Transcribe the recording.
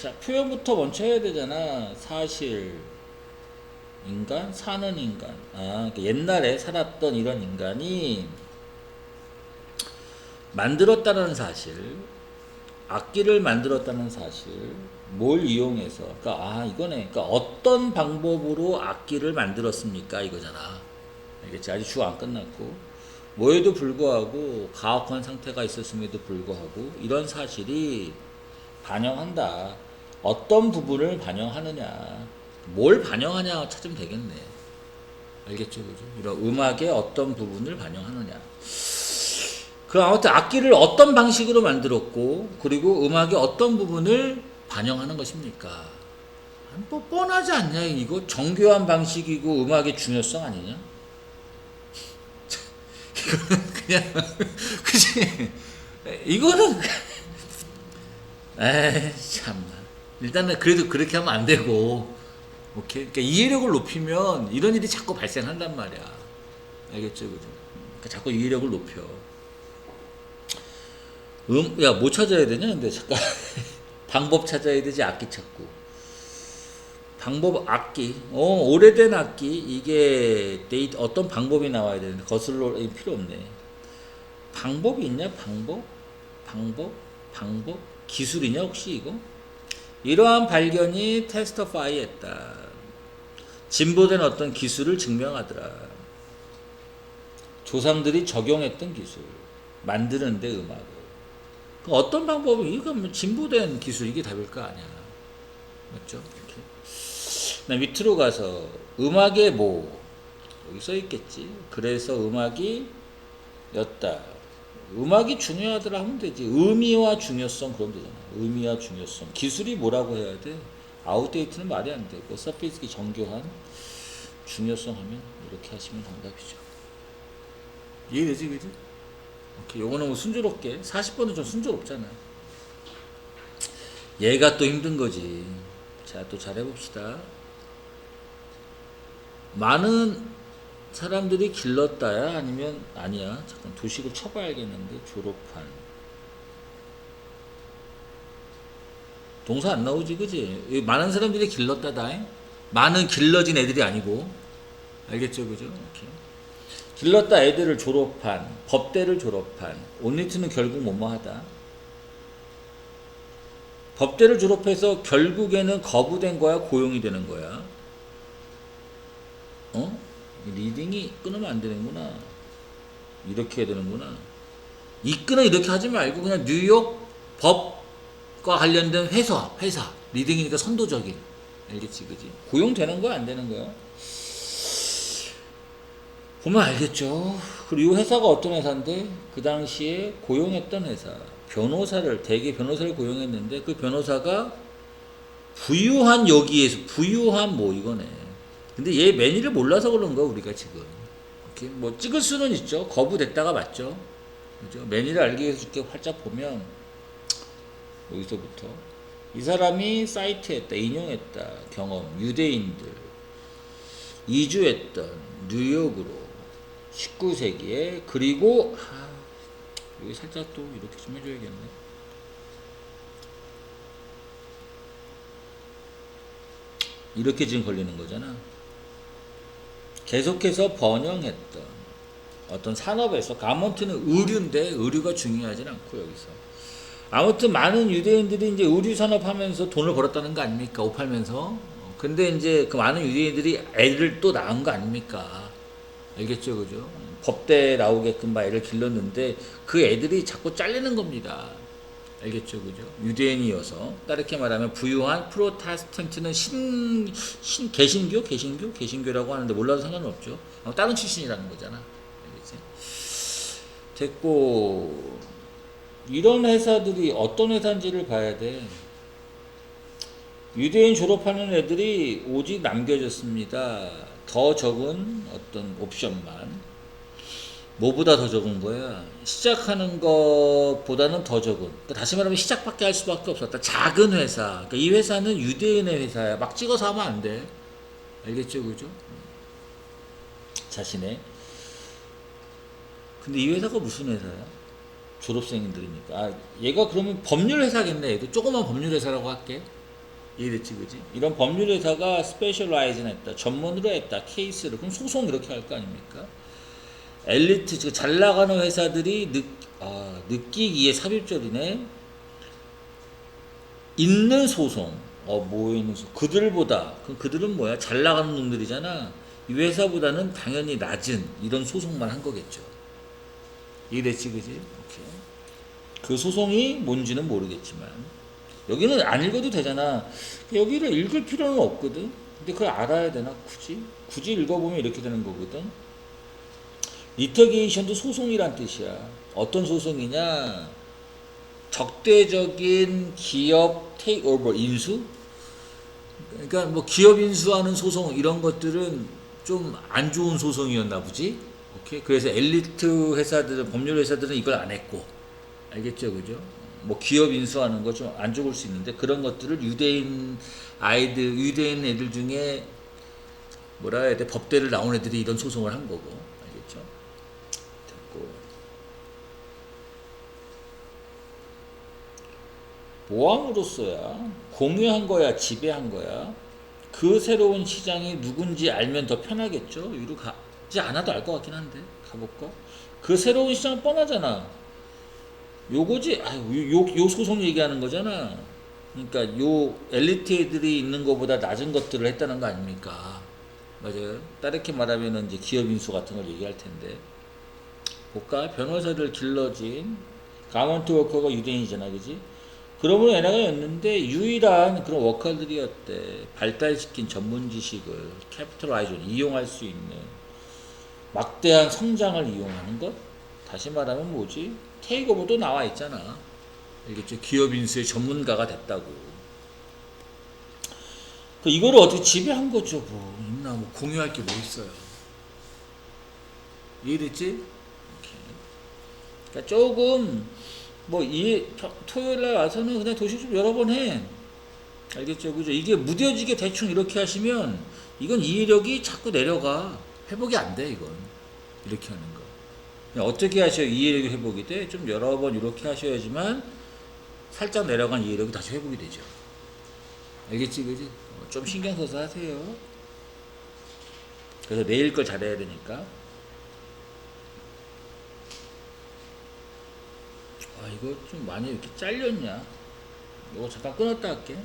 자, 표현부터 먼저 해야 되잖아. 사실, 인간, 사는 인간. 아, 그 옛날에 살았던 이런 인간이 만들었다는 사실, 악기를 만들었다는 사실, 뭘 이용해서, 그러니까 아 이거네, 그러니까 어떤 방법으로 악기를 만들었습니까 이거잖아. 알겠지? 아직 주 안 끝났고 뭐에도 불구하고 가혹한 상태가 있었음에도 불구하고 이런 사실이 반영한다. 어떤 부분을 반영하느냐, 뭘 반영하냐 찾으면 되겠네. 알겠죠, 그죠? 이런 음악의 어떤 부분을 반영하느냐. 그 아무튼 악기를 어떤 방식으로 만들었고 그리고 음악의 어떤 부분을 반영하는 것입니까? 뭐 뻔하지 않냐 이거 정교한 방식이고 음악의 중요성 아니냐? 이거는 그냥 그지? 이거는 에이 참나 일단은 그래도 그렇게 하면 안 되고 오케이 그러니까 이해력을 높이면 이런 일이 자꾸 발생한단 말이야 알겠죠 그죠? 그러니까 자꾸 이해력을 높여 음, 야, 뭐 찾아야 되냐? 근데 잠깐. 방법 찾아야 되지, 악기 찾고. 방법, 악기. 어, 오래된 악기. 이게 데이트, 어떤 방법이 나와야 되는데, 거슬러, 이 필요 없네. 방법이 있냐? 방법? 방법? 방법? 기술이냐, 혹시 이거? 이러한 발견이 테스터파이 했다. 진보된 어떤 기술을 증명하더라. 조상들이 적용했던 기술. 만드는데 음악을. 그 어떤 방법이 이거 뭐 진보된 기술 이게 답일 거 아니야. 맞죠? 이렇게. 나 밑으로 가서 음악의 뭐 여기 써 있겠지. 그래서 음악이 였다. 음악이 중요하더라 하면 되지. 의미와 중요성 그럼 되잖아. 의미와 중요성. 기술이 뭐라고 해야 돼? 아웃데이트는 말이 안 되고 서피스기 정교한 중요성 하면 이렇게 하시면 정답이죠. 이해되지, 그지? 오케이, 요거는 뭐 순조롭게 40번은 좀 순조롭잖아. 얘가 또 힘든 거지. 자, 또 잘해봅시다. 많은 사람들이 길렀다야 아니면 아니야. 잠깐 도식을 쳐봐야겠는데 졸업한 동사 안 나오지, 그지? 이 많은 사람들이 길렀다다. 많은 길러진 애들이 아니고 알겠죠, 그죠? 오케이. 길렀다 애들을 졸업한 법대를 졸업한 온리트는 결국 뭐뭐하다 법대를 졸업해서 결국에는 거부된 거야 고용이 되는 거야 어 리딩이 끊으면 안 되는구나. 이렇게 해야 되는구나. 이끈은 이렇게 하지 말고 그냥 뉴욕 법과 관련된 회사 회사. 리딩이니까 선도적인. 알겠지 그지? 고용되는 거야 안 되는 거야? 보면 알겠죠. 그리고 이 회사가 어떤 회사인데? 그 당시에 고용했던 회사. 변호사를 대개 변호사를 고용했는데 그 변호사가 부유한 여기에서 부유한 뭐 이거네. 근데 얘 매니를 몰라서 그런 거 우리가 지금 이렇게 뭐 찍을 수는 있죠. 거부됐다가 맞죠. 그죠? 매니를 알기 위해서 이렇게 활짝 보면 여기서부터 이 사람이 사이트했다 인용했다 경험 유대인들 이주했던 뉴욕으로 19세기에 그리고 아, 여기 살짝 또 이렇게 좀 해줘야겠네. 이렇게 지금 걸리는 거잖아. 계속해서 번영했던 어떤 산업에서 가먼트는 의류인데 의류가 중요하진 않고 여기서 아무튼 많은 유대인들이 이제 의류 산업 하면서 돈을 벌었다는 거 아닙니까? 옷 팔면서. 근데 이제 그 많은 유대인들이 애를 또 낳은 거 아닙니까? 알겠죠, 그죠? 법대 나오게끔 막 애를 길렀는데 그 애들이 자꾸 잘리는 겁니다. 알겠죠, 그죠? 유대인이어서 다르게 말하면 부유한 프로테스탄트는 신, 신 개신교, 개신교, 개신교라고 하는데 몰라도 상관은 없죠. 어, 다른 출신이라는 거잖아. 알겠지? 됐고 이런 회사들이 어떤 회사인지를 봐야 돼. 유대인 졸업하는 애들이 오직 남겨졌습니다. 더 적은 어떤 옵션만. 뭐보다 더 적은 거야? 시작하는 것보다는 더 적은. 그러니까 다시 말하면 시작밖에 할 수밖에 없었다. 작은 회사. 그러니까 이 회사는 유대인의 회사야. 막 찍어서 하면 안 돼. 알겠죠, 그죠? 자신의. 근데 이 회사가 무슨 회사야? 졸업생들이니까. 아, 얘가 그러면 법률 회사겠네. 얘도 조그만 법률 회사라고 할게. 이해됐지, 그지? 이런 법률 회사가 스페셜라이즈 했다, 전문으로 했다, 케이스를 그럼 소송 이렇게 할 거 아닙니까? 엘리트, 즉잘 나가는 회사들이 느, 아, 느끼기에 삽입절이네. 있는 소송, 어, 뭐 있는 소송, 그들보다, 그럼 그들은 뭐야? 잘 나가는 놈들이잖아. 이 회사보다는 당연히 낮은 이런 소송만 한 거겠죠. 이해됐지, 그지? 오케이. 그 소송이 뭔지는 모르겠지만 여기는 안 읽어도 되잖아. 여기를 읽을 필요는 없거든. 근데 그걸 알아야 되나 굳이? 굳이 읽어보면 이렇게 되는 거거든. 리터게이션도 소송이란 뜻이야. 어떤 소송이냐? 적대적인 기업 테이크오버 인수? 그러니까 뭐 기업 인수하는 소송 이런 것들은 좀 안 좋은 소송이었나 보지. 오케이. 그래서 엘리트 회사들은 법률 회사들은 이걸 안 했고 알겠죠, 그죠? 뭐 기업 인수하는 거 좀 안 좋을 수 있는데 그런 것들을 유대인 아이들, 유대인 애들 중에 뭐라 해야 돼? 법대를 나온 애들이 이런 소송을 한 거고, 알겠죠? 모함으로써야 공유한 거야, 지배한 거야. 그 새로운 시장이 누군지 알면 더 편하겠죠. 위로 가지 않아도 알 것 같긴 한데 가볼까? 그 새로운 시장은 뻔하잖아. 요거지. 아유, 요, 소송 얘기하는 거잖아. 그러니까 요 엘리트 애들이 있는 것보다 낮은 것들을 했다는 거 아닙니까? 맞아요. 다르게 말하면 이제 기업 인수 같은 걸 얘기할 텐데. 볼까? 변호사들 길러진 가먼트 워커가 유대인이잖아, 그지? 그러므로 얘네가였는데 유일한 그런 워커들이었대. 발달시킨 전문 지식을 캐피털라이즈 이용할 수 있는 막대한 성장을 이용하는 것. 다시 말하면 뭐지? 테이크오버도 나와 있잖아. 알겠죠? 기업 인수의 전문가가 됐다고. 그 이거를 어떻게 지배한 거죠, 뭐. 있나, 뭐, 공유할 게 뭐 있어요. 이해됐지? 그러니까 조금, 뭐, 이, 토요일 날 와서는 그냥 도시 좀 여러 번 해. 알겠죠? 그죠? 이게 무뎌지게 대충 이렇게 하시면, 이건 이해력이 자꾸 내려가. 회복이 안 돼, 이건. 이렇게 하는 거. 어떻게 하셔야 이해력이 회복이 돼? 좀 여러 번 이렇게 하셔야지만, 살짝 내려간 이해력이 다시 회복이 되죠. 알겠지, 그지? 어, 좀 신경 써서 하세요. 그래서 내일 걸 잘해야 되니까. 아, 이거 좀 많이 이렇게 잘렸냐? 이거 잠깐 끊었다 할게.